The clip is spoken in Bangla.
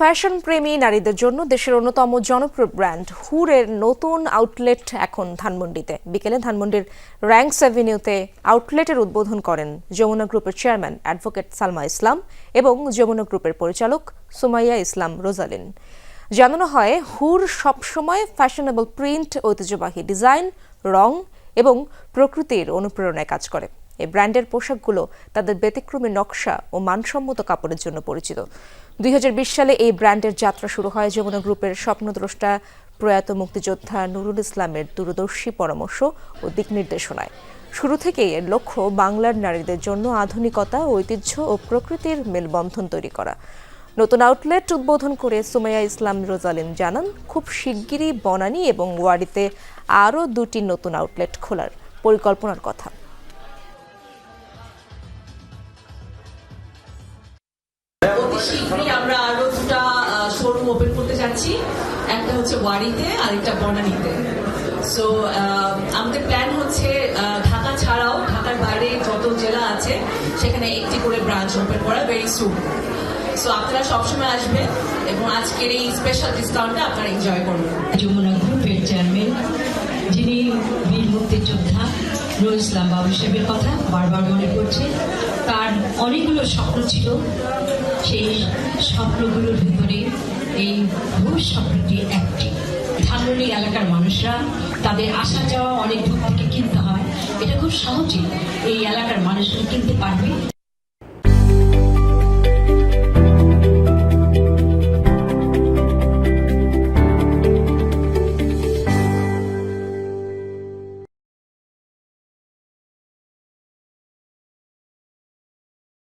ফ্যাশন প্রেমী নারীদের জন্য দেশের অন্যতম জনপ্রিয় ব্র্যান্ড হুরের নতুন আউটলেট এখন ধানমন্ডিতে। বিকেলে ধানমন্ডির র্যাঙ্কস অ্যাভিনিউতে আউটলেটের উদ্বোধন করেন যমুনা গ্রুপের চেয়ারম্যান অ্যাডভোকেট সালমা ইসলাম এবং যমুনা গ্রুপের পরিচালক সুমাইয়া ইসলাম রোজালিন। জানানো হয়, হুর সবসময় ফ্যাশনেবল প্রিন্ট ঐতিহ্যবাহী ডিজাইন রং এবং প্রকৃতির অনুপ্রেরণায় কাজ করে। এই ব্র্যান্ডের পোশাকগুলো তাদের ব্যতিক্রমী নকশা ও মানসম্মত কাপড়ের জন্য পরিচিত। দুই হাজার বিশ সালে এই ব্র্যান্ডের যাত্রা শুরু হয় যমুনা গ্রুপের স্বপ্নদ্রষ্টা প্রয়াত মুক্তিযোদ্ধা নুরুল ইসলামের দূরদর্শী পরামর্শ ও দিক নির্দেশনায়। শুরু থেকেই এর লক্ষ্য বাংলার নারীদের জন্য আধুনিকতা, ঐতিহ্য ও প্রকৃতির মেলবন্ধন তৈরি করা। নতুন আউটলেট উদ্বোধন করে সুমাইয়া ইসলাম রোজালিন জানান, খুব শিগগিরই বনানী এবং ওয়ারিতে আরও দুটি নতুন আউটলেট খোলার পরিকল্পনার কথা। শোরুম ওপেন করতে যাচ্ছি। একটা হচ্ছে ওয়ারিতে আর একটা বনানীতে সো আমাদের প্ল্যান হচ্ছে ঢাকা ছাড়াও ঢাকার বাইরে যত জেলা আছে, সেখানে একটি করে ব্রাঞ্চ ওপেন করা ভেরি সুন সো আপনারা সবসময় আসবেন এবং আজকের এই স্পেশাল ডিসকাউন্টটা আপনারা এনজয় করবেন। যমুনা গ্রুপের চেয়ারম্যান যিনি বীর মুক্তিযোদ্ধা নুরুল ইসলাম বাবু সাহেবের কথা বারবার মনে পড়ছে। তার অনেকগুলো স্বপ্ন ছিল। সেই স্বপ্নগুলোর ভিতরে এই স্বপ্নটি একটি। ধানমন্ডি এলাকার মানুষরা তাদের আসা যাওয়া অনেক দূর থেকে কিনতে হয়। এটা খুব সহজেই এই এলাকার মানুষরা কিনতে পারবে।